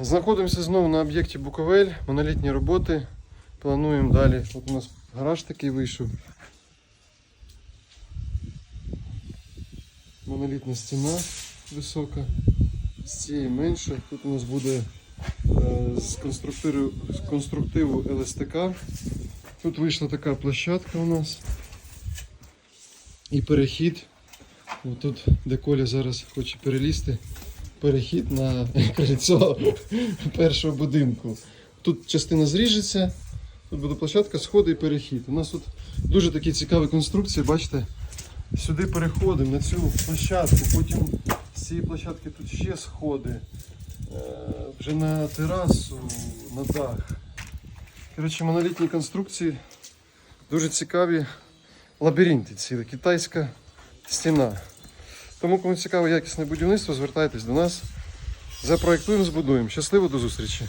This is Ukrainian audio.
Знаходимося знову на об'єкті Буковель, монолітні роботи. Плануємо далі. От у нас гараж такий вийшов. Монолітна стіна висока, з цієї менше. Тут у нас буде е, з конструктиву, з конструктиву ЛСТК. Тут вийшла така площадка у нас. І перехід. От Тут, де Коля зараз хоче перелізти, перехід на крильцо першого будинку. Тут частина зріжеться, тут буде площадка, сходи і перехід. У нас тут дуже такі цікаві конструкції, бачите, сюди переходимо на цю площадку, потім з цієї площадки тут ще сходи, е, вже на терасу, на дах. Коротше, монолітні конструкції, дуже цікаві лабіринти цілі, китайська стіна. Тому, кому цікаво якісне будівництво, звертайтесь до нас. Запроектуємо, збудуємо. Щасливо до зустрічі!